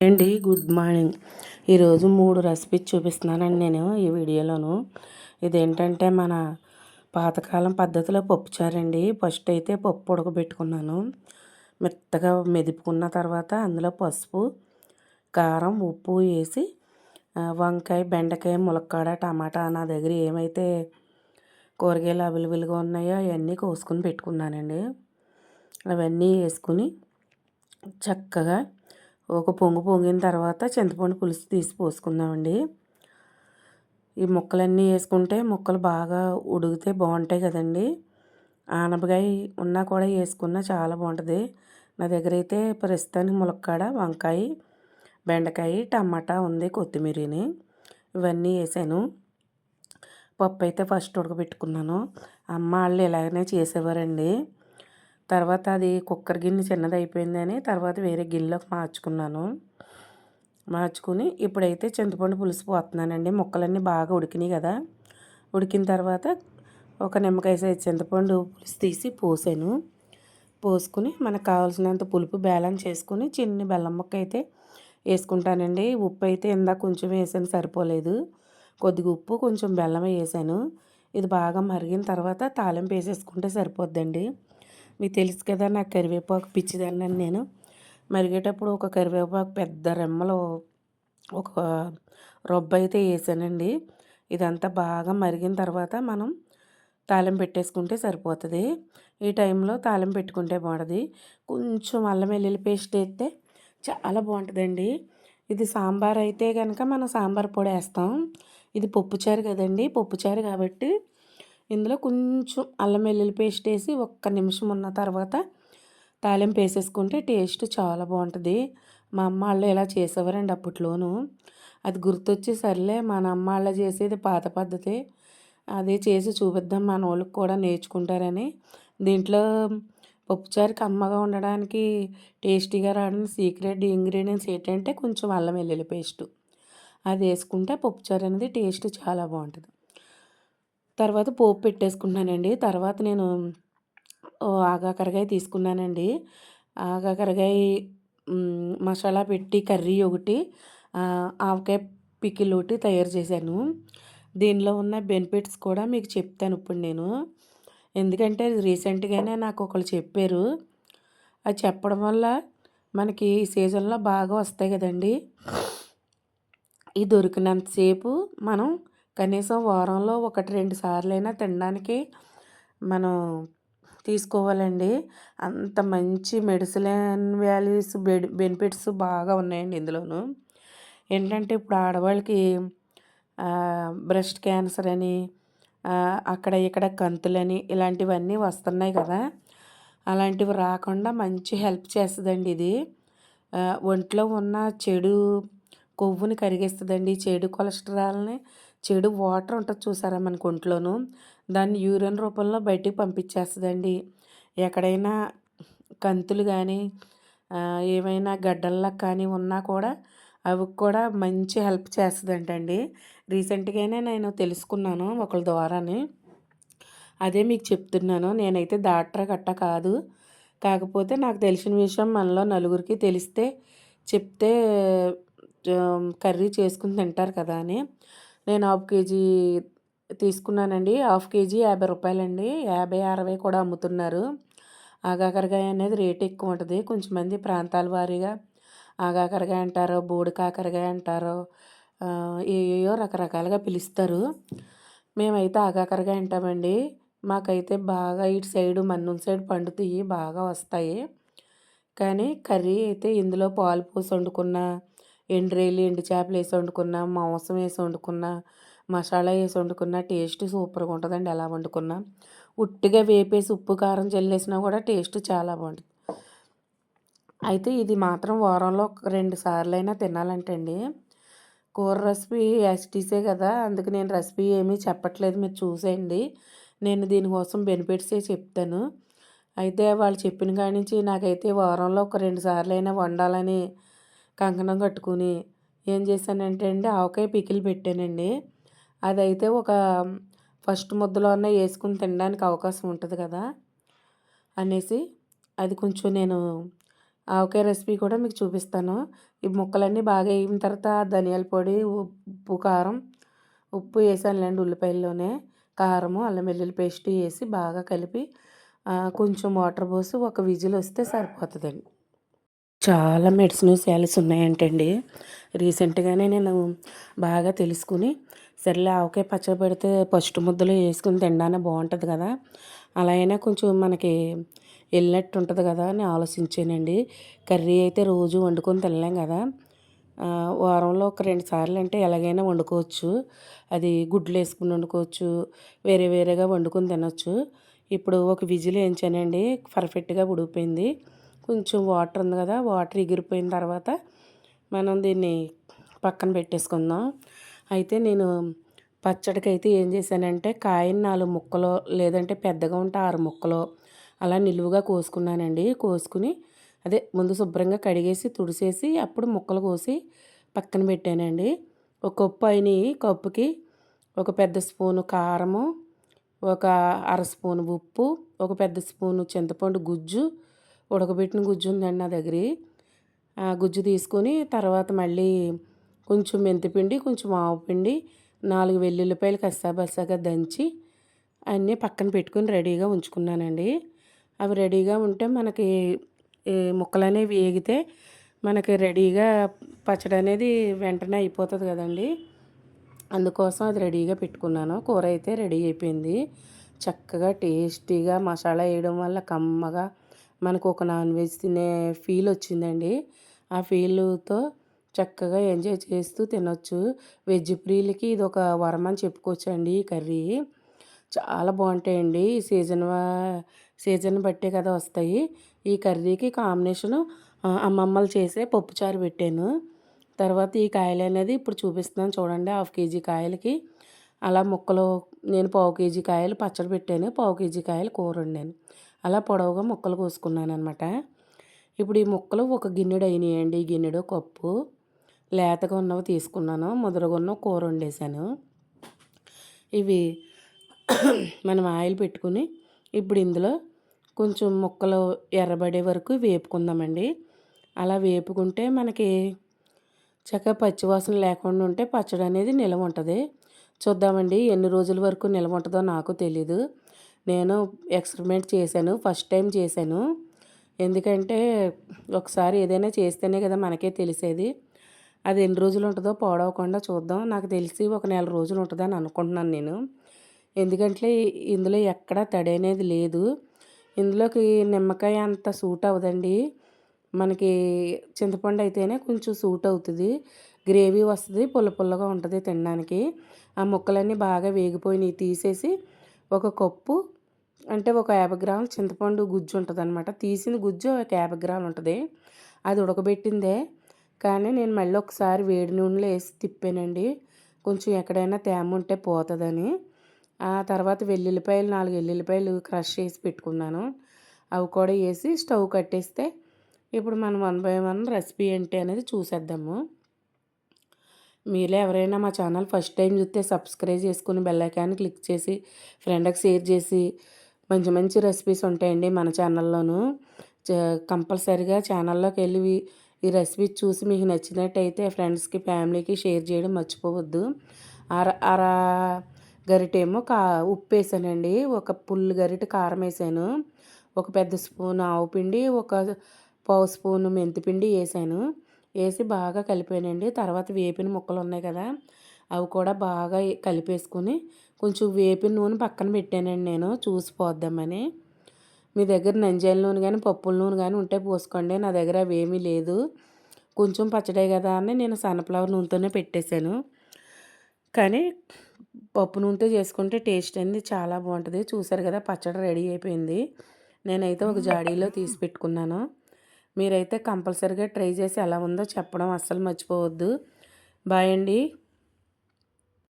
అండి good morning. ఈరోజు మూడు రెసిపీస్ చూపిస్తున్నానండి నేను ఈ వీడియోలోను. ఇదేంటంటే మన పాతకాలం పద్ధతిలో పప్పుచారండి ఫస్ట్ అయితే పప్పు ఉడకబెట్టుకున్నాను. మెత్తగా మెదుపుకున్న తర్వాత అందులో పసుపు కారం ఉప్పు వేసి వంకాయ బెండకాయ ములక్కాడ టమాటా నా దగ్గర ఏమైతే కూరగాయలు అవైలబుల్గా ఉన్నాయో అవన్నీ కోసుకుని పెట్టుకున్నానండి. అవన్నీ వేసుకుని చక్కగా ఒక పొంగు పొంగిన తర్వాత చింతపండు పులుసు తీసి పోసుకుందామండి. ఈ ముక్కలన్నీ వేసుకుంటే ముక్కలు బాగా ఉడికితే బాగుంటాయి కదండి. ఆనపకాయ ఉన్నా కూడా వేసుకున్నా చాలా బాగుంటుంది. నా దగ్గర అయితే ప్రస్తుతానికి ములక్కాడ వంకాయ బెండకాయ టమాటా ఉంది కొత్తిమీరని. ఇవన్నీ వేసాను. పప్పు అయితే ఫస్ట్ ఉడకబెట్టుకున్నాను. అమ్మ వాళ్ళు ఇలాగనే చేసేవారండి. తర్వాత అది కుక్కర్ గిన్నె చిన్నది అయిపోయిందని తర్వాత వేరే గిన్నెలోకి మార్చుకున్నాను. మార్చుకుని ఇప్పుడైతే చింతపండు పులుసు పోతున్నానండి. ముక్కలన్నీ బాగా ఉడికినాయి కదా. ఉడికిన తర్వాత ఒక నిమ్మకాయ సైజు చింతపండు పులుసు తీసి పోసాను. పోసుకుని మనకు కావాల్సినంత పులుపు బ్యాలెన్స్ చేసుకుని చిన్న బెల్లం ముక్క అయితే వేసుకుంటానండి. ఉప్పు అయితే ఇందాక కొంచెం వేసాను సరిపోలేదు. కొద్దిగా ఉప్పు కొంచెం బెల్లం వేసాను. ఇది బాగా మరిగిన తర్వాత తాలింపు వేసేసుకుంటే సరిపోద్దండి. మీకు తెలుసు కదా నాకు కరివేపాకు పిచ్చిదాన్ని నేను. మరిగేటప్పుడు ఒక కరివేపాకు పెద్ద రెమ్మలో ఒక రొబ్బ అయితే వేసానండి. ఇదంతా బాగా మరిగిన తర్వాత మనం తాళం పెట్టేసుకుంటే సరిపోతుంది. ఈ టైంలో తాళం పెట్టుకుంటే బాగుంటుంది. కొంచెం అల్లం వెల్లుల్లి పేస్ట్ వేస్తే చాలా బాగుంటుందండి. ఇది సాంబార్ అయితే కనుక మనం సాంబార్ పొడి వేస్తాం. ఇది పప్పుచారు కదండి పప్పుచారు కాబట్టి ఇందులో కొంచెం అల్లం వెల్లుల్లి పేస్ట్ వేసి ఒక్క నిమిషం ఉన్న తర్వాత తాలింపు వేసేసుకుంటే టేస్ట్ చాలా బాగుంటుంది. మా అమ్మ వాళ్ళు ఇలా చేసేవారండి అప్పట్లోనూ. అది గుర్తొచ్చి సర్లే మన అమ్మ వాళ్ళ చేసేది పాత పద్ధతి. అదే చేసి చూపిద్దాం మన వాళ్ళకి కూడా నేర్చుకుంటారని. దీంట్లో పప్పుచారు కమ్మగా ఉండడానికి టేస్టీగా రావడానికి సీక్రెట్ ఇంగ్రీడియంట్స్ ఏంటంటే కొంచెం అల్లం వెల్లుల్లి పేస్ట్. అది వేసుకుంటే పప్పుచారు అనేది టేస్ట్ చాలా బాగుంటుంది. తర్వాత పోపు పెట్టేసుకున్నానండి తర్వాత నేను ఆగాకరకాయ తీసుకున్నానండి. ఆగాకరకాయ మసాలా పెట్టి కర్రీ ఒకటి ఆవకాయ పికిల్ ఒకటి తయారు చేశాను. దీనిలో ఉన్న బెనిఫిట్స్ కూడా మీకు చెప్తాను ఇప్పుడు నేను. ఎందుకంటే రీసెంట్గానే నాకు ఒకళ్ళు చెప్పారు. అది చెప్పడం వల్ల మనకి ఈ సీజన్లో బాగా వస్తాయి కదండి. ఈ దొరికినంతసేపు మనం కనీసం వారంలో ఒకటి రెండు సార్లైనా తినడానికి మనం తీసుకోవాలండి. అంత మంచి మెడిసిన్ వాల్యూస్ బెనిఫిట్స్ బాగా ఉన్నాయండి ఇందులోను. ఏంటంటే ఇప్పుడు ఆడవాళ్ళకి బ్రెస్ట్ క్యాన్సర్ అని అక్కడ ఇక్కడ కంతులని ఇలాంటివన్నీ వస్తున్నాయి కదా. అలాంటివి రాకుండా మంచి హెల్ప్ చేస్తుందండి ఇది. ఒంట్లో ఉన్న చెడు కొవ్వుని కరిగిస్తుందండి చెడు కొలెస్ట్రాల్ని చెడు వాటర్ ఉంటుంది చూసారా మనకు కొంట్లోనూ దాన్ని యూరిన్ రూపంలో బయటికి పంపించేస్తుందండి. ఎక్కడైనా కంతులు కానీ ఏమైనా గడ్డల్లా కానీ ఉన్నా కూడా అవి కూడా మంచి హెల్ప్ చేస్తుందంటండి. రీసెంట్గానే నేను తెలుసుకున్నాను ఒకళ్ళ ద్వారాని. అదే మీకు చెప్తున్నాను నేనైతే డాక్టర్ గట్ట కాదు. కాకపోతే నాకు తెలిసిన విషయం మనలో నలుగురికి తెలిస్తే చెప్తే కర్రీ చేసుకుని తింటారు కదా అని. నేను హాఫ్ కేజీ తీసుకున్నానండి. హాఫ్ కేజీ యాభై రూపాయలండి. యాభై అరవై కూడా అమ్ముతున్నారు. ఆగాకరకాయ అనేది రేట్ ఎక్కువ ఉంటుంది. కొంచెం మంది ప్రాంతాల వారీగా ఆగాకరకాయ అంటారు బోడి కాకరకాయ అంటారు ఏయో రకరకాలుగా పిలుస్తారు. మేమైతే ఆగాకరకాయ అంటామండి. మాకైతే బాగా ఇటు సైడు మన్నూరు సైడ్ పండుతాయి బాగా వస్తాయి. కానీ కర్రీ అయితే ఇందులో పాలు పోసి వండుకున్న ఎండ్రేలు ఎండు చేపలు వేసి వండుకున్నా మాంసం వేసి వండుకున్న మసాలా వేసి వండుకున్న టేస్ట్ సూపర్గా ఉంటుందండి ఎలా వండుకున్నా. ఉట్టిగా వేపేసి ఉప్పు కారం చల్లేసినా కూడా టేస్ట్ చాలా బాగుంటుంది. అయితే ఇది మాత్రం వారంలో రెండు సార్లైనా తినాలంటండి. కూర రెసిపీ ఎస్టీసే కదా అందుకు నేను రెసిపీ ఏమీ చెప్పట్లేదు మీరు చూసేయండి. నేను దీనికోసం బెనిఫిట్సే చెప్తాను. అయితే వాళ్ళు చెప్పిన కాడి నుంచి నాకైతే వారంలో ఒక రెండు సార్లు అయినా వండాలని కంకణం కట్టుకుని ఏం చేశానంటే అండి ఆవకాయ పికిల్ పెట్టానండి. అదైతే ఒక ఫస్ట్ ముద్దలోనే వేసుకుని తినడానికి అవకాశం ఉంటుంది కదా అనేసి అది కొంచెం నేను ఆవకాయ రెసిపీ కూడా మీకు చూపిస్తాను. ఈ ముక్కలన్నీ బాగా అయిన తర్వాత ధనియాల పొడి ఉప్పు కారం ఉప్పు వేసానులేండి ఉల్లిపాయల్లోనే. కారము అల్లం వెల్లుల్లి పేస్ట్ వేసి బాగా కలిపి కొంచెం వాటర్ పోసి ఒక విజిల్ వస్తే సరిపోతుందండి. చాలా మెడిసిన్ శాలీస్ ఉన్నాయంటండి. రీసెంట్గానే నేను బాగా తెలుసుకుని సర్లే ఆవకాయ పచ్చడి పెడితే ఫస్ట్ ముద్దలు వేసుకుని తినడానికి బాగుంటుంది కదా. అలా అయినా కొంచెం మనకి వెళ్ళినట్టు ఉంటుంది కదా అని ఆలోచించానండి. కర్రీ అయితే రోజు వండుకొని తినలేం కదా. వారంలో ఒక రెండు సార్లు అంటే ఎలాగైనా వండుకోవచ్చు. అది గుడ్లు వేసుకుని వండుకోవచ్చు. వేరే వేరేగా వండుకొని తినొచ్చు. ఇప్పుడు ఒక విజిల్ వేయించానండి. పర్ఫెక్ట్గా ఉడిపోయింది కొంచెం వాటర్ ఉంది కదా వాటర్ ఎగిరిపోయిన తర్వాత మనం దీన్ని పక్కన పెట్టేసుకుందాం. అయితే నేను పచ్చడికి అయితే ఏం చేశానంటే కాయని నాలుగు ముక్కలు లేదంటే పెద్దగా ఉంటే ఆరు ముక్కలు అలా నిలువుగా కోసుకున్నానండి. కోసుకుని అదే ముందు శుభ్రంగా కడిగేసి తుడిసేసి అప్పుడు ముక్కలు కోసి పక్కన పెట్టానండి. ఒక కప్పు అయినాయి కప్పుకి ఒక పెద్ద స్పూను కారము ఒక అర స్పూను ఉప్పు ఒక పెద్ద స్పూను చింతపండు గుజ్జు ఉడకబెట్టిన గుజ్జు ఉందండి నా దగ్గర. ఆ గుజ్జు తీసుకొని తర్వాత మళ్ళీ కొంచెం మెంతిపిండి కొంచెం ఆవు పిండి నాలుగు వెల్లుల్లిపాయలు కసాబసాగా దంచి అన్నీ పక్కన పెట్టుకుని రెడీగా ఉంచుకున్నానండి. అవి రెడీగా ఉంటే మనకి ముక్కలు అనేవి వేగితే మనకి రెడీగా పచ్చడి అనేది వెంటనే అయిపోతుంది కదండి. అందుకోసం అది రెడీగా పెట్టుకున్నాను. కూర అయితే రెడీ అయిపోయింది. చక్కగా టేస్టీగా మసాలా వేయడం వల్ల కమ్మగా మనకు ఒక నాన్ వెజ్ తినే ఫీల్ వచ్చిందండి. ఆ ఫీల్తో చక్కగా ఎంజాయ్ చేస్తూ తినొచ్చు. వెజ్ ప్రియులకి ఇది ఒక వరం అని చెప్పుకోవచ్చండి ఈ కర్రీ. చాలా బాగుంటాయండి. సీజన్ సీజన్ బట్టే కదా వస్తాయి. ఈ కర్రీకి కాంబినేషను అమ్మమ్మలు చేసే పప్పుచారు పెట్టాను. తర్వాత ఈ కాయలు అనేది ఇప్పుడు చూపిస్తున్నాను చూడండి హాఫ్ కేజీ కాయలకి. అలా ముక్కలు నేను పావు కేజీ కాయలు పచ్చడి పెట్టాను. పావు కేజీ కాయలు కూర వండాను. అలా పొడవుగా ముక్కలు కోసుకున్నాను అనమాట ఇప్పుడు ఈ ముక్కలు ఒక గిన్నెడు అయినాయండి. ఈ గిన్నెడు కప్పు లేతగా ఉన్నవి తీసుకున్నాను. ముదరగా ఉన్న కూర వండేసాను ఇవి మనం ఆయిల్ పెట్టుకుని ఇప్పుడు ఇందులో కొంచెం ముక్కలు ఎర్రబడే వరకు వేపుకుందామండి. అలా వేపుకుంటే మనకి చక్కగా పచ్చివాసన లేకుండా ఉంటే పచ్చడి అనేది నిలవ ఉంటుంది. చూద్దామండి ఎన్ని రోజుల వరకు నిలవ ఉంటుందో నాకు తెలీదు. నేను ఎక్స్పెరిమెంట్ చేశాను ఫస్ట్ టైం చేశాను. ఎందుకంటే ఒకసారి ఏదైనా చేస్తేనే కదా మనకే తెలిసేది. అది ఎన్ని రోజులు ఉంటుందో పాడవకుండా చూద్దాం. నాకు తెలిసి ఒక నెల రోజులు ఉంటుందని అనుకుంటున్నాను నేను. ఎందుకంటే ఇందులో ఎక్కడా తడి అనేది లేదు. ఇందులోకి నిమ్మకాయ అంత సూట్ అవ్వదండి. మనకి చింతపండు అయితేనే కొంచెం సూట్ అవుతుంది. గ్రేవీ వస్తుంది పుల్ల పుల్లగా ఉంటుంది తినడానికి. ఆ ముక్కలన్నీ బాగా వేగిపోయినాయి. తీసేసి ఒక కప్పు అంటే ఒక యాభై గ్రాముల చింతపండు గుజ్జు ఉంటుంది అనమాట తీసిన గుజ్జు ఒక యాభై గ్రాములు ఉంటుంది. అది ఉడకబెట్టిందే. కానీ నేను మళ్ళీ ఒకసారి వేడి నూనెలో వేసి తిప్పానండి. కొంచెం ఎక్కడైనా తేమ ఉంటే పోతుందని. ఆ తర్వాత వెల్లుల్లిపాయలు నాలుగు వెల్లుల్లిపాయలు క్రష్ చేసి పెట్టుకున్నాను. అవి కూడా వేసి స్టవ్ కట్టేస్తే ఇప్పుడు మనం వన్ బై వన్ రెసిపీ ఏంటి అనేది చూసేద్దాము. మీలో ఎవరైనా మా ఛానల్ ఫస్ట్ టైం చూస్తే సబ్స్క్రైబ్ చేసుకుని బెల్లైకాన్ని క్లిక్ చేసి ఫ్రెండ్కి షేర్ చేసి మంచి మంచి రెసిపీస్ ఉంటాయండి మన ఛానల్లోనూ కంపల్సరిగా ఛానల్లోకి వెళ్ళి ఈ రెసిపీ చూసి మీకు నచ్చినట్టయితే ఫ్రెండ్స్కి ఫ్యామిలీకి షేర్ చేయడం మర్చిపోవద్దు. అర అర గరిటేమో కా ఉప్పు వేసానండి ఒక పుల్లు గరిట కారం వేసాను. ఒక పెద్ద స్పూన్ ఆవు పిండి ఒక పావు స్పూన్ మెంతిపిండి వేసాను. వేసి బాగా కలిపానండి. తర్వాత వేపిన ముక్కలు ఉన్నాయి కదా అవి కూడా బాగా కలిపేసుకుని కొంచెం వేపిన నూనె పక్కన పెట్టానండి నేను. చూసి పోద్దామని. మీ దగ్గర నంజాల నూనె కానీ పప్పుల నూనె కానీ ఉంటే పోసుకోండి. నా దగ్గర అవి ఏమీ లేదు. కొంచెం పచ్చడే కదా అని నేను సన్ఫ్లవర్ నూనెతోనే పెట్టేశాను. కానీ పప్పు నూనెతో చేసుకుంటే టేస్ట్ అనేది చాలా బాగుంటుంది. చూసారు కదా పచ్చడి రెడీ అయిపోయింది. నేనైతే ఒక జాడీలో తీసి పెట్టుకున్నాను. మీరైతే కంపల్సరీగా ట్రై చేసి ఎలా ఉందో చెప్పడం అస్సలు మర్చిపోవద్దు. బాయ్ అండి.